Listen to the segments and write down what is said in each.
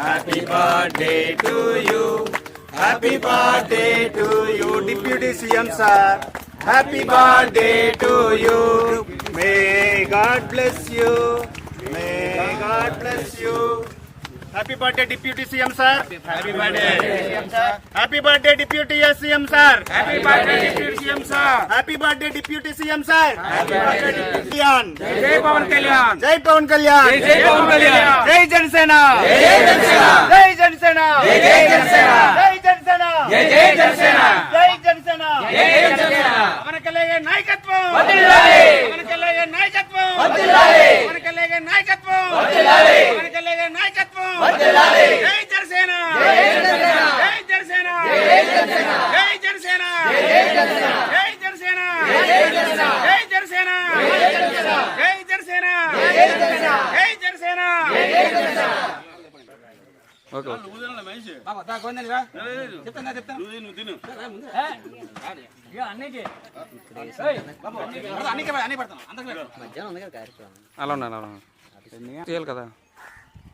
Happy birthday to you. Happy birthday to you, Deputy CM sir. Happy birthday to you. May God bless you. May God bless you. Happy birthday deputy CM sir happy birthday happy birthday deputy CM sir happy birthday deputy CM sir happy birthday deputy CM sir happy birthday Kalyan జై పవన్ కళ్యాణ్ జై పవన్ కళ్యాణ్ జై పవన్ కళ్యాణ్ జై జనసేన జై జనసేన జై జనసేన జై జనసేన జై జనసేన జై జనసేన జై జనసేన జై జనసేన పవన్ కళ్యాణ్ నాయకత్వం. పవన్ కళ్యాణ్ నాయకత్వం. పవన్ కళ్యాణ్ నాయకత్వం అలా ఉన్నాను అలా చేయాలి కదా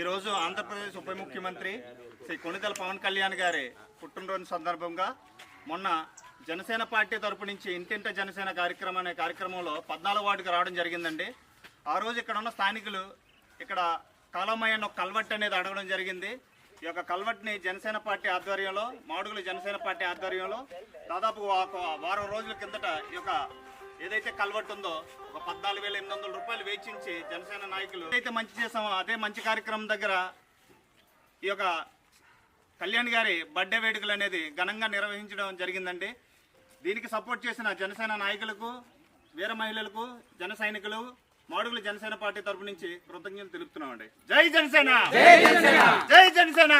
ఈ రోజు ఆంధ్రప్రదేశ్ ఉప ముఖ్యమంత్రి శ్రీ కొణిదెల పవన్ కళ్యాణ్ గారి పుట్టినరోజు సందర్భంగా మొన్న జనసేన పార్టీ తరపు నుంచి ఇంటింట జనసేన కార్యక్రమం అనే కార్యక్రమంలో పద్నాలుగు వార్డుకు రావడం జరిగిందండి. ఆ రోజు ఇక్కడ ఉన్న స్థానికులు ఇక్కడ కాలమయ్యను ఒక కల్వట్ అనేది అడగడం జరిగింది. ఈ యొక్క కల్వట్ని జనసేన పార్టీ ఆధ్వర్యంలో మాడుగుల జనసేన పార్టీ ఆధ్వర్యంలో దాదాపు వారం రోజుల కిందట ఈ యొక్క ఏదైతే కల్వట్ ఉందో ఒక పద్నాలుగు వేల ఎనిమిది వందల రూపాయలు వేచించి జనసేన నాయకులు ఏదైతే మంచి చేసామో అదే మంచి కార్యక్రమం దగ్గర ఈ యొక్క కళ్యాణ్ గారి బర్త్డే వేడుకలు అనేది ఘనంగా నిర్వహించడం జరిగిందండి. దీనికి సపోర్ట్ చేసిన జనసేన నాయకులకు వీర మహిళలకు జన సైనికులు మాడుగుల జనసేన పార్టీ తరపు నుంచి కృతజ్ఞతలు తెలుపుతున్నామండి. జై జనసేన! జై జనసేన! జై జనసేన!